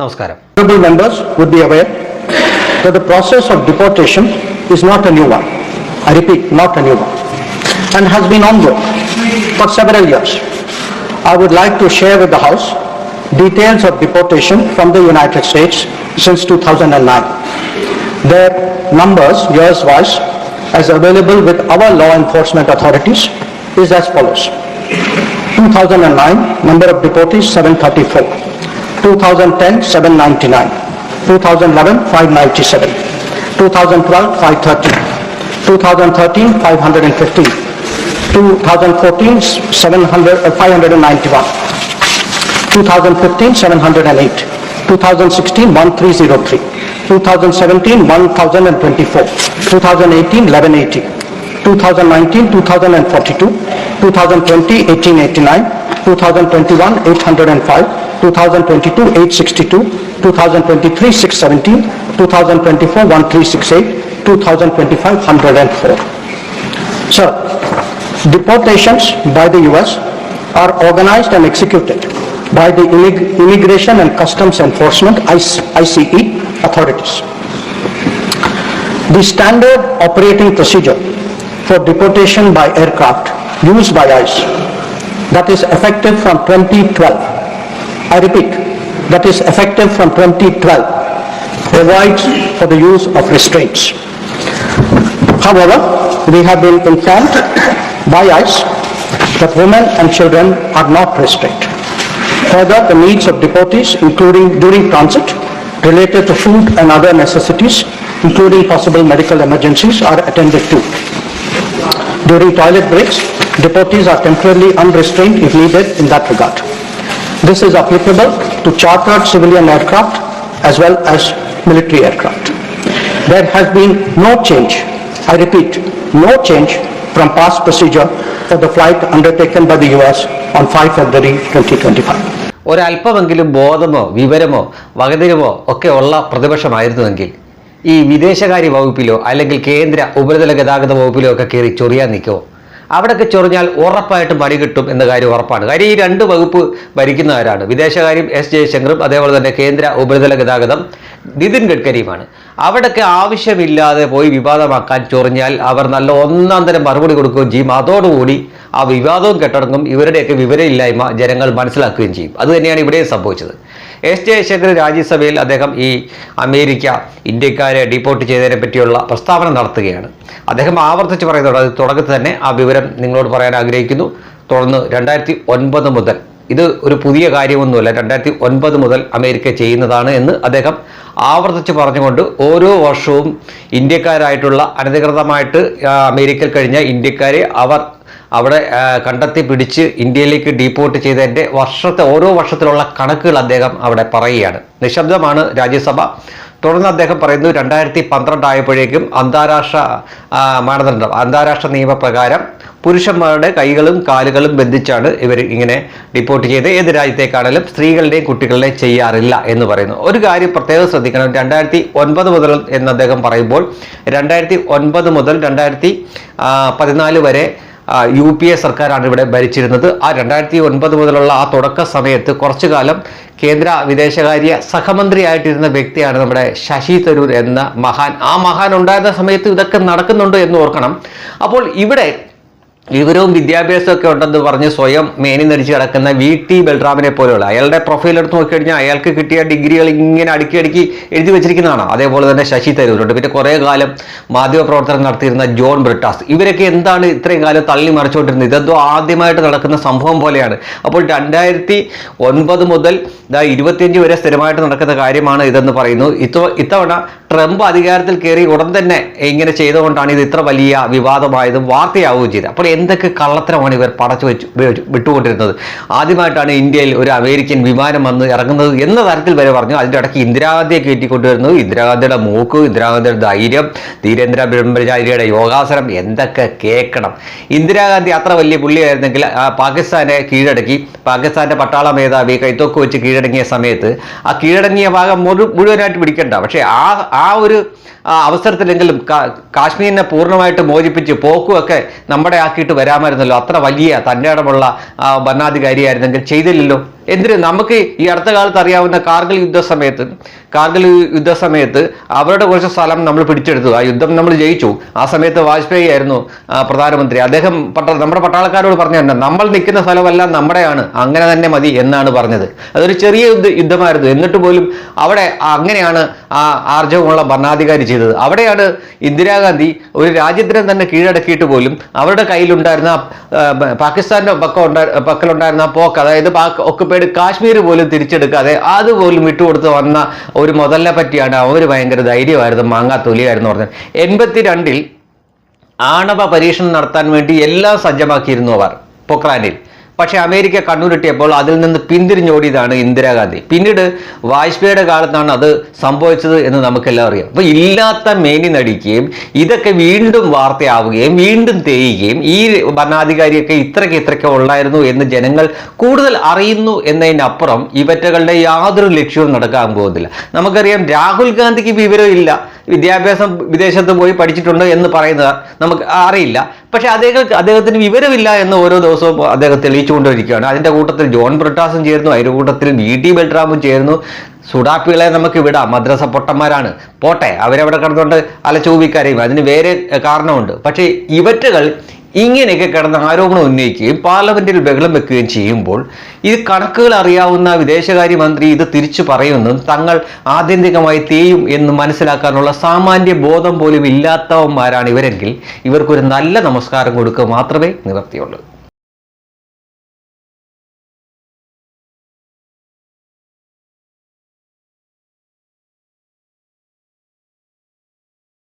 നമസ്കാരം Honorable members would be aware that the process of deportation is not a new one. I repeat, not a new one, and has been ongoing for several years. I would like to share with the House details of deportation from the United States since 2009. Their numbers, years-wise, as available with our law enforcement authorities is as follows. 2009, number of deportees 734. 2010, 799. 2011, 597. 2012, 530. 2013, 515. 2014, 700, uh, 591. 2015, 708. 2016, 1303. 2017, 1024. 2018, 1180. 2019, 2042. 2020, 1889. 2021, 805. 2022, 862. 2023, 617. 2024, 1368. 2025, 104. Sir, deportations by the US are organized and executed by the Immig- Immigration and Customs Enforcement ICE authorities. The standard operating procedure for deportation by aircraft used by ICE that is effective from 2012. I repeat, that is effective from 2012 provides for the use of restraints. However, we have been informed by ICE that women and children are not restrained. Further, the needs of deportees, including during transit, related to food and other necessities, including possible medical emergencies, are attended to. During toilet breaks, deportees are temporarily unrestrained if needed in that regard. This is applicable to chartered civilian aircraft as well as military aircraft. There has been no change, I repeat, no change from past procedure for the flight undertaken by the US on 5 February 2025. ഒരല്പമെങ്കിലും ബോധമോ വിവരമോ വകതിരിവോ ഒക്കെ ഉള്ള പ്രതിപക്ഷമായിരുന്നുവെങ്കിൽ ഈ വിദേശകാര്യ വകുപ്പിലോ അല്ലെങ്കിൽ കേന്ദ്ര ഉപരിതല ഗതാഗത വകുപ്പിലോ ഒക്കെ കയറി ചൊറിയാൻ നിൽക്കുമോ അവിടെയൊക്കെ ചൊറിഞ്ഞാൽ ഉറപ്പായിട്ടും പണി കിട്ടും എന്ന കാര്യം ഉറപ്പാണ്. കാര്യം ഈ രണ്ട് വകുപ്പ് ഭരിക്കുന്നവരാണ്. വിദേശകാര്യം എസ് ജയശങ്കറും അതേപോലെ തന്നെ കേന്ദ്ര ഉപരിതല ഗതാഗതം നിതിൻ ഗഡ്കരിയുമാണ്. അവിടെയൊക്കെ ആവശ്യമില്ലാതെ പോയി വിവാദമാക്കാൻ ചൊറിഞ്ഞാൽ അവർ നല്ല ഒന്നാം തരം മറുപടി കൊടുക്കുകയും ചെയ്യും. അതോടുകൂടി ആ വിവാദവും കെട്ടടങ്ങും. ഇവരുടെയൊക്കെ വിവരമില്ലായ്മ ജനങ്ങൾ മനസ്സിലാക്കുകയും ചെയ്യും. അതുതന്നെയാണ് ഇവിടെയും സംഭവിച്ചത്. എസ് ജയശങ്കർ രാജ്യസഭയിൽ അദ്ദേഹം ഈ അമേരിക്ക ഇന്ത്യക്കാരെ ഡീപ്പോർട്ട് ചെയ്തതിനെ പറ്റിയുള്ള പ്രസ്താവന നടത്തുകയാണ്. അദ്ദേഹം ആവർത്തിച്ച് പറയുന്നുണ്ട്. അത് തുടക്കത്തിൽ തന്നെ ആ വിവരം നിങ്ങളോട് പറയാൻ ആഗ്രഹിക്കുന്നു. തുടർന്ന് രണ്ടായിരത്തി ഒൻപത് മുതൽ ഇത് ഒരു പുതിയ കാര്യമൊന്നുമല്ല. രണ്ടായിരത്തി ഒൻപത് മുതൽ അമേരിക്ക ചെയ്യുന്നതാണ് എന്ന് അദ്ദേഹം ആവർത്തിച്ച് പറഞ്ഞുകൊണ്ട് ഓരോ വർഷവും ഇന്ത്യക്കാരായിട്ടുള്ള അനധികൃതമായിട്ട് അമേരിക്കയിൽ കഴിഞ്ഞ ഇന്ത്യക്കാരെ അവർ അവിടെ കണ്ടെത്തി പിടിച്ച് ഇന്ത്യയിലേക്ക് ഡീപ്പോർട്ട് ചെയ്തതിന്റെ വർഷത്തെ ഓരോ വർഷത്തിലുള്ള കണക്കുകൾ അദ്ദേഹം അവിടെ പറയുകയാണ്. നിശബ്ദമാണ് രാജ്യസഭ. തുടർന്ന് അദ്ദേഹം പറയുന്നു രണ്ടായിരത്തി പന്ത്രണ്ട് ആയപ്പോഴേക്കും അന്താരാഷ്ട്ര മാനദണ്ഡം അന്താരാഷ്ട്ര നിയമപ്രകാരം പുരുഷന്മാരുടെ കൈകളും കാലുകളും ബന്ധിച്ചാണ് ഇവർ ഇങ്ങനെ റിപ്പോർട്ട് ചെയ്ത് ഏത് രാജ്യത്തേക്കാണെങ്കിലും സ്ത്രീകളുടെയും കുട്ടികളുടെയും ചെയ്യാറില്ല എന്ന് പറയുന്നു. ഒരു കാര്യം പ്രത്യേകം ശ്രദ്ധിക്കണം. രണ്ടായിരത്തി ഒൻപത് മുതൽ എന്ന് അദ്ദേഹം പറയുമ്പോൾ രണ്ടായിരത്തി ഒൻപത് മുതൽ രണ്ടായിരത്തി പതിനാല് വരെ യു പി എ സർക്കാരാണ് ഇവിടെ ഭരിച്ചിരുന്നത്. ആ രണ്ടായിരത്തി ഒൻപത് മുതലുള്ള ആ തുടക്ക സമയത്ത് കുറച്ചു കാലം കേന്ദ്ര വിദേശകാര്യ സഹമന്ത്രിയായിട്ടിരുന്ന വ്യക്തിയാണ് നമ്മുടെ ശശി തരൂർ എന്ന മഹാൻ. ആ മഹാൻ ഉണ്ടായിരുന്ന സമയത്ത് ഇതൊക്കെ നടക്കുന്നുണ്ട് എന്ന് ഓർക്കണം. അപ്പോൾ ഇവിടെ വിവരവും വിദ്യാഭ്യാസവും ഒക്കെ ഉണ്ടെന്ന് പറഞ്ഞ് സ്വയം മേനി നരിച്ച് കിടക്കുന്ന വി ടി ബൽറാമിനെ പോലെയുള്ള അയാളുടെ പ്രൊഫൈൽ എടുത്ത് നോക്കിക്കഴിഞ്ഞാൽ അയാൾക്ക് കിട്ടിയ ഡിഗ്രികൾ ഇങ്ങനെ അടുക്കി അടുക്കി എഴുതി വെച്ചിരിക്കുന്നതാണ്. അതേപോലെ തന്നെ ശശി തരൂരുണ്ട്. പിന്നെ കുറേ കാലം മാധ്യമപ്രവർത്തനം നടത്തിയിരുന്ന ജോൺ ബ്രിട്ടാസ്. ഇവരൊക്കെ എന്താണ് ഇത്രയും കാലം തള്ളി മറിച്ചുകൊണ്ടിരുന്നത്? ഇതെന്തോ ആദ്യമായിട്ട് നടക്കുന്ന സംഭവം പോലെയാണ്. അപ്പോൾ രണ്ടായിരത്തി ഒൻപത് മുതൽ ഇരുപത്തിയഞ്ച് വരെ സ്ഥിരമായിട്ട് നടക്കുന്ന കാര്യമാണ് ഇതെന്ന് പറയുന്നു. ഇത്ത ഇത്തവണ ട്രംപ് അധികാരത്തിൽ കയറി ഉടൻ തന്നെ ഇങ്ങനെ ചെയ്തുകൊണ്ടാണ് ഇത് ഇത്ര വലിയ വിവാദമായതും വാർത്തയാവുകയും ചെയ്തത്. അപ്പോൾ എന്തൊക്കെ കള്ളത്തരമാണ് ഇവർ പടച്ചു വെച്ച് വിട്ടുകൊണ്ടിരുന്നത്? ആദ്യമായിട്ടാണ് ഇന്ത്യയിൽ ഒരു അമേരിക്കൻ വിമാനം വന്ന് ഇറങ്ങുന്നത് എന്ന തരത്തിൽ വരെ പറഞ്ഞു. അതിന്റെ ഇടയ്ക്ക് ഇന്ദിരാഗാന്ധിയെ കയറ്റിക്കൊണ്ടുവരുന്നത് ഇന്ദിരാഗാന്ധിയുടെ മൂക്ക് ഇന്ദിരാഗാന്ധിയുടെ ധൈര്യം ധീരേന്ദ്ര ബ്രഹ്മചാരിയുടെ യോഗാസനം എന്തൊക്കെ കേൾക്കണം? ഇന്ദിരാഗാന്ധി അത്ര വലിയ പുള്ളിയായിരുന്നെങ്കിൽ പാകിസ്ഥാനെ കീഴടക്കി പാകിസ്ഥാന്റെ പട്ടാള മേധാവി കൈത്തോക്ക് വെച്ച് കീഴടങ്ങിയ സമയത്ത് ആ കീഴടങ്ങിയ ഭാഗം മുഴുവനായിട്ട് പിടിക്കണ്ട. പക്ഷേ ആ ഒരു ആ അവസരത്തിലെങ്കിലും കാശ്മീരിനെ പൂർണമായിട്ട് മോചിപ്പിച്ച് പോക്കുമൊക്കെ നമ്മുടെ ആക്കിയിട്ട് വരാമായിരുന്നല്ലോ. അത്ര വലിയ തന്റെ ഇടമുള്ള ഭരണാധികാരിയായിരുന്നെങ്കിൽ ചെയ്തില്ലല്ലോ. എന്തിന്? നമുക്ക് ഈ അടുത്ത കാലത്ത് അറിയാവുന്ന കാർഗിൽ യുദ്ധ സമയത്ത് കാർഗിൽ യുദ്ധ സമയത്ത് അവരുടെ കുറച്ച് സ്ഥലം നമ്മൾ പിടിച്ചെടുത്തു. ആ യുദ്ധം നമ്മൾ ജയിച്ചു. ആ സമയത്ത് വാജ്പേയി ആയിരുന്നു പ്രധാനമന്ത്രി. അദ്ദേഹം പട്ട നമ്മുടെ പട്ടാളക്കാരോട് പറഞ്ഞു തന്നെ നമ്മൾ നിൽക്കുന്ന സ്ഥലമെല്ലാം നമ്മുടെയാണ്. അങ്ങനെ തന്നെ മതി എന്നാണ് പറഞ്ഞത്. അതൊരു ചെറിയ യുദ്ധ യുദ്ധമായിരുന്നു. എന്നിട്ട് പോലും അവിടെ അങ്ങനെയാണ് ആ ആർജവമുള്ള ഭരണാധികാരി ചെയ്തത്. അവിടെയാണ് ഇന്ദിരാഗാന്ധി ഒരു രാജ്യത്തിനെ തന്നെ കീഴടക്കിയിട്ട് പോലും അവരുടെ കയ്യിലുണ്ടായിരുന്ന പാകിസ്ഥാന്റെ പക്കം ഉണ്ടാ പക്കലുണ്ടായിരുന്ന പോക്ക് അതായത് പാക് ഒക്കുപൈഡ് കാശ്മീർ പോലും തിരിച്ചെടുക്കാതെ അതുപോലും വിട്ടുകൊടുത്ത് വന്ന ഒരു മുതലിനെ പറ്റിയാണ് അവർ ഭയങ്കര ധൈര്യമായിരുന്നു. മാങ്ങാ തൊലിയായിരുന്നു പറഞ്ഞത്. എൺപത്തി രണ്ടിൽ ആണവ പരീക്ഷണം നടത്താൻ വേണ്ടി എല്ലാം സജ്ജമാക്കിയിരുന്നു അവർ. പൊക്രാനിൽ. പക്ഷേ അമേരിക്ക കണ്ണുരുട്ടിയപ്പോൾ അതിൽ നിന്ന് പിന്തിരിഞ്ഞോടിയതാണ് ഇന്ദിരാഗാന്ധി പിന്നീട് വാജ്പേയിയുടെ കാലത്താണ് അത് സംഭവിച്ചത് എന്ന് നമുക്കെല്ലാം അറിയാം. അപ്പോൾ ഇല്ലാത്ത മേനി നടിക്കുകയും ഇതൊക്കെ വീണ്ടും വാർത്തയാവുകയും വീണ്ടും തേയുകയും ഈ ഭരണാധികാരിയൊക്കെ ഇത്രയ്ക്ക് ഇത്രയ്ക്ക് ഉള്ളായിരുന്നു എന്ന് ജനങ്ങൾ കൂടുതൽ അറിയുന്നു എന്നതിനപ്പുറം ഇവറ്റകളുടെ യാതൊരു ലക്ഷ്യവും നടക്കാൻ പോകുന്നില്ല. നമുക്കറിയാം രാഹുൽ ഗാന്ധിക്ക് വിവരമില്ല. വിദ്യാഭ്യാസം വിദേശത്ത് പോയി പഠിച്ചിട്ടുണ്ട് എന്ന് പറയുന്നത് നമുക്ക് അറിയില്ല. പക്ഷെ അദ്ദേഹം അദ്ദേഹത്തിന് വിവരമില്ല എന്ന് ഓരോ ദിവസവും അദ്ദേഹം തെളിയിച്ചുകൊണ്ടിരിക്കുകയാണ്. അതിന്റെ കൂട്ടത്തിൽ ജോൺ ബ്രിട്ടാസും ചേർന്നു അതിന്റെ കൂട്ടത്തിൽ വി ടി ബൽറാമും ചേർന്നു സുഡാപ്പികളെ നമുക്ക് വിടാം. മദ്രസ പൊട്ടന്മാരാണ്. പോട്ടെ അവരവിടെ കിടന്നുകൊണ്ട് അലച്ചൂപിക്കാരെയും. അതിന് വേറെ കാരണമുണ്ട്. പക്ഷേ ഇവറ്റകൾ ഇങ്ങനെയൊക്കെ കിടന്ന് ആരോപണം ഉന്നയിക്കുകയും പാർലമെന്റിൽ ബഹളം വെക്കുകയും ചെയ്യുമ്പോൾ ഇത് കണക്കുകൾ അറിയാവുന്ന വിദേശകാര്യമന്ത്രി ഇത് തിരിച്ചു പറയുമെന്നും തങ്ങൾ ആത്യന്തികമായി തേയും എന്ന് മനസ്സിലാക്കാനുള്ള സാമാന്യ ബോധം പോലും ഇല്ലാത്തവന്മാരാണ് ഇവരെങ്കിൽ ഇവർക്കൊരു നല്ല നമസ്കാരം കൊടുക്കുക മാത്രമേ നിവർത്തിയുള്ളൂ.